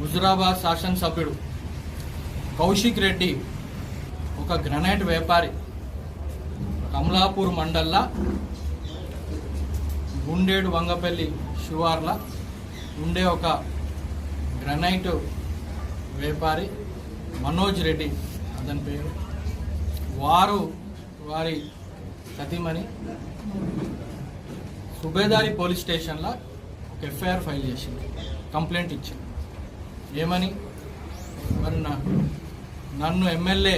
హుజురాబాద్ శాసనసభ్యుడు కౌశిక్ రెడ్డి ఒక గ్రనైట్ వ్యాపారి కమలాపూర్ మండల్లా గుండేడు వంగపల్లి శివార్ల ఉండే ఒక గ్రనైట్ వ్యాపారి మనోజ్ రెడ్డి అతని పేరు. వారు వారి సతీమణి సుబేదారి పోలీస్ స్టేషన్లో ఒక ఎఫ్ఐఆర్ ఫైల్ చేసింది కంప్లైంట్ ఇచ్చింది. ఏమని? మరి నన్ను ఎమ్మెల్యే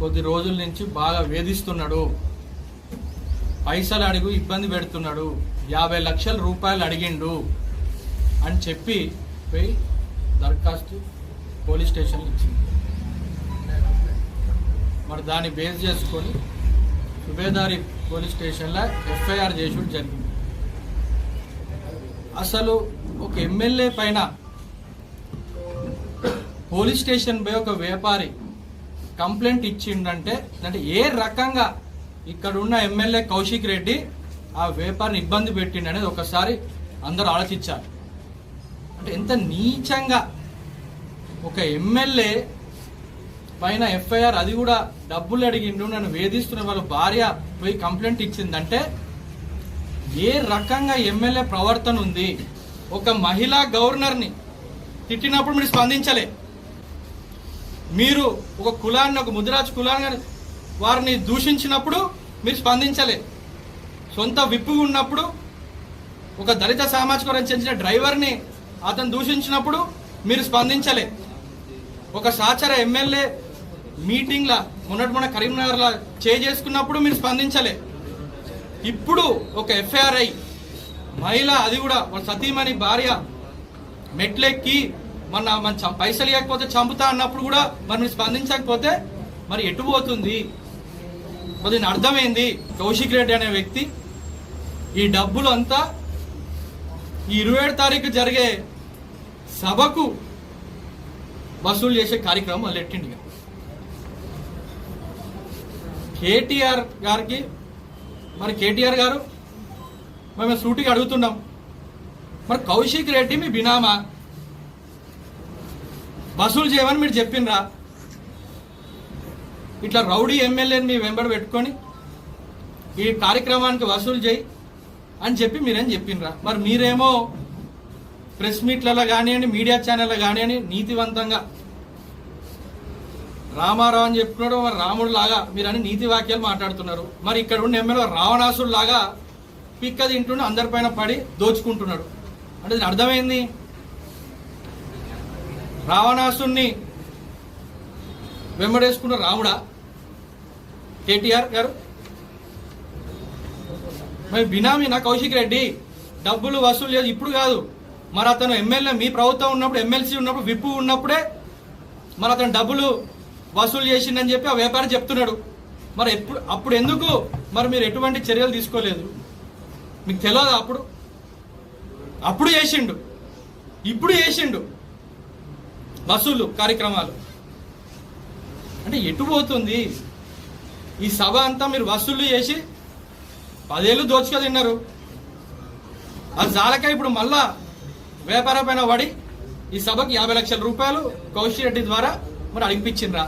కొద్ది రోజుల నుంచి బాగా వేధిస్తున్నాడు. పైసలు అడుగు ఇబ్బంది పెడుతున్నాడు. యాభై లక్షల రూపాయలు అడిగిండు అని చెప్పి పోయి దరఖాస్తు పోలీస్ స్టేషన్లో ఇచ్చింది. మరి దాన్ని బేస్ చేసుకొని సుబేదారి పోలీస్ స్టేషన్లో ఎఫ్ఐఆర్ చేసుడు జరిగింది. అసలు ఒక ఎమ్మెల్యే పైన పోలీస్ స్టేషన్ పోయి ఒక వ్యాపారి కంప్లైంట్ ఇచ్చిండంటే అంటే ఏ రకంగా ఇక్కడ ఉన్న ఎమ్మెల్యే కౌశిక్ రెడ్డి ఆ వ్యాపారిని ఇబ్బంది పెట్టిండు అనేది ఒకసారి అందరూ ఆలోచించారు అంటే ఎంత నీచంగా ఒక ఎమ్మెల్యే పైన ఎఫ్ఐఆర్ అది కూడా డబ్బులు అడిగిండు నన్ను వేధిస్తున్న వాళ్ళ భార్య పోయి కంప్లైంట్ ఇచ్చిందంటే ఏ రకంగా ఎమ్మెల్యే ప్రవర్తన ఉంది? ఒక మహిళా గవర్నర్ని తిట్టినప్పుడు మీరు స్పందించలే. మీరు ఒక కులాన్ని ఒక ముదిరాజు కులాన్ని వారిని దూషించినప్పుడు మీరు స్పందించలే. సొంత విప్పు ఉన్నప్పుడు ఒక దళిత సామాజిక వర్గం చెందిన డ్రైవర్ని అతను దూషించినప్పుడు మీరు స్పందించలే. ఒక సాచర ఎమ్మెల్యే మీటింగ్ల మొన్నటి మొన్న కరీంనగర్లో చేసుకున్నప్పుడు మీరు స్పందించలే. ఇప్పుడు ఒక ఎఫ్ఐఆర్ఐ మహిళ అది కూడా వాళ్ళ సతీమణి భార్య మెట్లెక్కి మన మన పైసలు ఇవ్వకపోతే చంపుతా అన్నప్పుడు కూడా మనం స్పందించకపోతే మరి ఎటు పోతుంది మరి దీని అర్థమైంది కౌశిక్ రెడ్డి అనే వ్యక్తి ఈ డబ్బులు అంతా ఈ ఇరవై ఏడు తారీఖు జరిగే సభకు వసూలు చేసే కార్యక్రమం మొదలెట్టిండి ఇక. కేటీఆర్ గారికి మరి కేటీఆర్ గారు మేము సూటిగా అడుగుతున్నాం. మరి కౌశిక్ రెడ్డి మీ బినామా? వసూలు చేయమని మీరు చెప్పిండ్రా? ఇట్లా రౌడీ ఎమ్మెల్యేని మీ వెంబడి పెట్టుకొని ఈ కార్యక్రమానికి వసూలు చేయి అని చెప్పి మీరేం చెప్పిండ్రా? మరి మీరేమో ప్రెస్ మీట్లలో కానివ్వండి మీడియా ఛానల్లో కానివ్వండి నీతివంతంగా రామారావు అని చెప్తున్నాడు మరి రాముడు లాగా మీరు అని నీతి వాక్యాలు మాట్లాడుతున్నారు. మరి ఇక్కడ ఉన్న ఎమ్మెల్యే రావణాసుడు లాగా పిక్క తింటుండే అందరిపైన పడి దోచుకుంటున్నాడు. అంటే దీని అర్థమైంది? రావణాసుని వెంబడేసుకున్న రాముడా? కేటీఆర్ గారు? మరి బినామీ నా కౌశిక్ రెడ్డి. డబ్బులు వసూలు లేదు ఇప్పుడు కాదు. మరి అతను ఎమ్మెల్యే మీ ప్రభుత్వం ఉన్నప్పుడు ఎమ్మెల్సీ ఉన్నప్పుడు విప్పు ఉన్నప్పుడే మరి అతను డబ్బులు వసూలు చేసిందని చెప్పి ఆ వ్యాపారి చెప్తున్నాడు. మరి ఎప్పుడు అప్పుడు ఎందుకు? మరి మీరు ఎటువంటి చర్యలు తీసుకోలేదు? మీకు తెలియదు అప్పుడు? అప్పుడు చేసిండు. ఇప్పుడు చేసిండు. వసూలు కార్యక్రమాలు. అంటే ఎటు పోతుంది? ఈ సభ అంతా మీరు వసూలు చేసి పదేళ్ళు దోచుక తిన్నారు. అది జాలక ఇప్పుడు మళ్ళా వ్యాపారం పైన పడి ఈ సభకి యాభై లక్షల రూపాయలు కౌశి రెడ్డి ద్వారా మరి అడిగిపించిండ్రా?